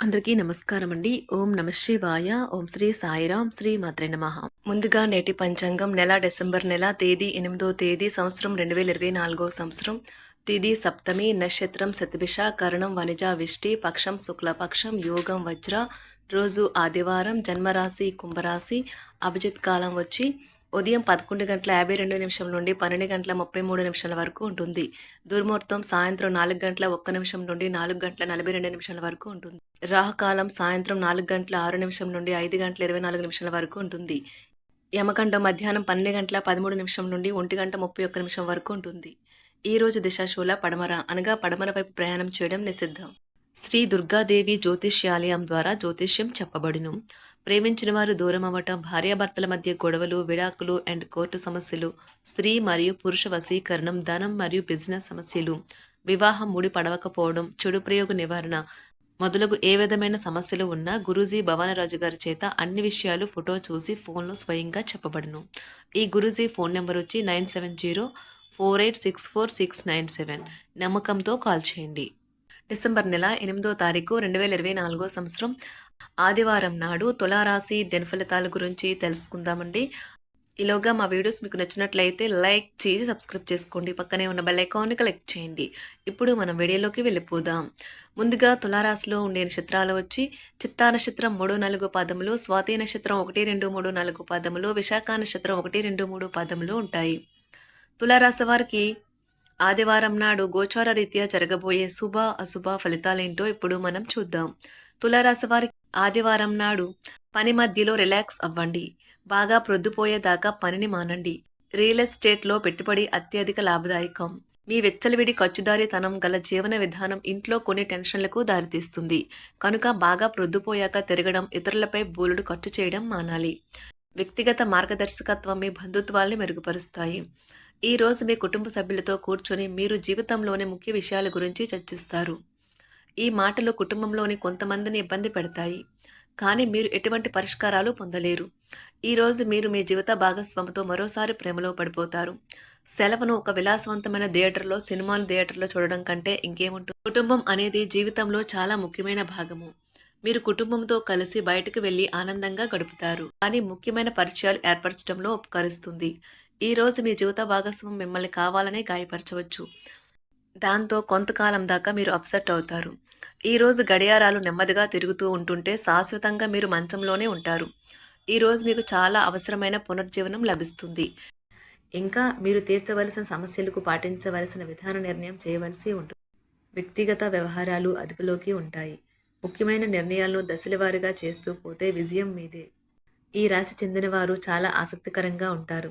అందరికీ నమస్కారం అండి ఓం నమ శివాయ. ఓం శ్రీ సాయిరాం. శ్రీ మాత్రే నమ. ముందుగా నేటి పంచాంగం నెల డిసెంబర్ నెల తేదీ ఎనిమిదో తేదీ సంవత్సరం రెండు వేల ఇరవై నాలుగో సంవత్సరం. తిది సప్తమి నక్షత్రం శతభిష కరణం వనిజ విష్టి పక్షం శుక్లపక్షం యోగం వజ్ర. రోజు ఆదివారం జన్మరాశి కుంభరాశి. అభిజిత్ కాలం వచ్చి ఉదయం పదకొండు గంటల యాభై రెండు నిమిషం నుండి పన్నెండు గంటల ముప్పై మూడు నిమిషాల వరకు ఉంటుంది. దుర్ముహూర్తం సాయంత్రం నాలుగు గంటల ఒక్క నిమిషం నుండి నాలుగు గంటల నలభై రెండు నిమిషాల వరకు ఉంటుంది. రాహుకాలం సాయంత్రం నాలుగు గంటల ఆరు నిమిషం నుండి ఐదు గంటల ఇరవై నాలుగు నిమిషాల వరకు ఉంటుంది. యమకండం మధ్యాహ్నం పన్నెండు గంటల పదమూడు నిమిషం నుండి ఒంటి గంట ముప్పై ఒక్క నిమిషం వరకు ఉంటుంది. ఈ రోజు దిశాశూల పడమర అనగా పడమర వైపు ప్రయాణం చేయడం నిషిద్ధం. శ్రీ దుర్గాదేవి జ్యోతిష్యాలయం ద్వారా జ్యోతిష్యం చెప్పబడును. ప్రేమించిన వారు దూరం అవ్వటం భార్యాభర్తల మధ్య గొడవలు విడాకులు అండ్ కోర్టు సమస్యలు స్త్రీ మరియు పురుష వశీకరణం ధనం మరియు బిజినెస్ సమస్యలు వివాహం ముడి పడవకపోవడం చెడు ప్రయోగ నివారణ మొదలగు ఏ విధమైన సమస్యలు ఉన్నా గురూజీ భవానరాజు గారి చేత అన్ని విషయాలు ఫోటో చూసి ఫోన్లో స్వయంగా చెప్పబడును. ఈ గురూజీ ఫోన్ నెంబర్ వచ్చి nine seven zero four eight six four six nine seven. నమ్మకంతో కాల్ చేయండి. డిసెంబర్ నెల ఎనిమిదో తారీఖు రెండు వేల ఇరవై నాలుగో సంవత్సరం ఆదివారం నాడు తులారాశి దినఫలితాల గురించి తెలుసుకుందామండి. ఈలోగా మా వీడియోస్ మీకు నచ్చినట్లయితే లైక్ చేసి సబ్స్క్రైబ్ చేసుకోండి. పక్కనే ఉన్న బెల్ ఐకాన్ని క్లిక్ చేయండి. ఇప్పుడు మనం వీడియోలోకి వెళ్ళిపోదాం. ముందుగా తులారాశిలో ఉండే నక్షత్రాలు వచ్చి చిత్తా నక్షత్రం మూడు నాలుగు పాదములు స్వాతి నక్షత్రం ఒకటి రెండు మూడు నాలుగు పాదములు విశాఖ నక్షత్రం ఒకటి రెండు మూడు పాదములు ఉంటాయి. తులారాశి వారికి ఆదివారం నాడు గోచార రీత్యా జరగబోయే శుభ అశుభ ఫలితాలేంటో ఇప్పుడు మనం చూద్దాం. తులారాశి వారి ఆదివారం నాడు పని మధ్యలో రిలాక్స్ అవ్వండి. బాగా ప్రొద్దుపోయేదాకా పనిని మానండి. రియల్ ఎస్టేట్లో పెట్టుబడి అత్యధిక లాభదాయకం. మీ వెచ్చలివిడి ఖర్చుదారీతనం గల జీవన విధానం ఇంట్లో కొన్ని టెన్షన్లకు దారితీస్తుంది. కనుక బాగా ప్రొద్దుపోయాక తిరగడం ఇతరులపై బోలుడు ఖర్చు చేయడం మానాలి. వ్యక్తిగత మార్గదర్శకత్వం మీ బంధుత్వాల్ని మెరుగుపరుస్తాయి. ఈ రోజు మీ కుటుంబ సభ్యులతో కూర్చొని మీరు జీవితంలోని ముఖ్య విషయాల గురించి చర్చిస్తారు. ఈ మాటలు కుటుంబంలోని కొంతమందిని ఇబ్బంది పెడతాయి. కానీ మీరు ఎటువంటి పరిష్కారాలు పొందలేరు. ఈరోజు మీరు మీ జీవిత భాగస్వామితో మరోసారి ప్రేమలో పడిపోతారు. సెలవును ఒక విలాసవంతమైన థియేటర్లో సినిమాలు థియేటర్లో చూడడం కంటే ఇంకేముంటుంది? కుటుంబం అనేది జీవితంలో చాలా ముఖ్యమైన భాగము. మీరు కుటుంబంతో కలిసి బయటకు వెళ్ళి ఆనందంగా గడుపుతారు. కానీ ముఖ్యమైన పరిచయాలు ఏర్పరచడంలో ఉపకరిస్తుంది. ఈరోజు మీ జీవిత భాగస్వామి మిమ్మల్ని కావాలనే గాయపరచవచ్చు. దాంతో కొంతకాలం దాకా మీరు అప్సెట్ అవుతారు. ఈరోజు గడియారాలు నెమ్మదిగా తిరుగుతూ ఉంటుంటే శాశ్వతంగా మీరు మంచంలోనే ఉంటారు. ఈరోజు మీకు చాలా అవసరమైన పునర్జీవనం లభిస్తుంది. ఇంకా మీరు తీర్చవలసిన సమస్యలకు పాటించవలసిన విధాన నిర్ణయం చేయవలసి ఉంటుంది వ్యక్తిగత వ్యవహారాలు అదుపులోకి ఉంటాయి. ముఖ్యమైన నిర్ణయాలను దశలవారీగా చేస్తూ పోతే విజయం మీదే. ఈ రాశి చెందిన వారు చాలా ఆసక్తికరంగా ఉంటారు.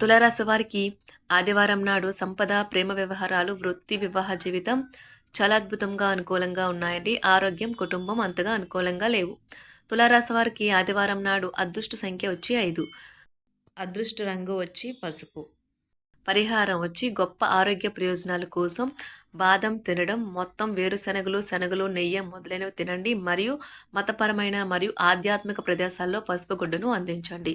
తులారాశి వారికి ఆదివారం నాడు సంపద ప్రేమ వ్యవహారాలు వృత్తి వివాహ జీవితం చాలా అద్భుతంగా అనుకూలంగా ఉన్నాయండి. ఆరోగ్యం కుటుంబం అంతగా అనుకూలంగా లేవు. తులారాశి వారికి ఆదివారం నాడు అదృష్ట సంఖ్య వచ్చి ఐదు. అదృష్ట రంగు వచ్చి పసుపు. పరిహారం వచ్చి గొప్ప ఆరోగ్య ప్రయోజనాల కోసం బాదం తినడం మొత్తం వేరుశనగలు శనగలు నెయ్యి మొదలైనవి తినండి. మరియు మతపరమైన మరియు ఆధ్యాత్మిక ప్రదేశాల్లో పసుపు గుడ్డను అందించండి.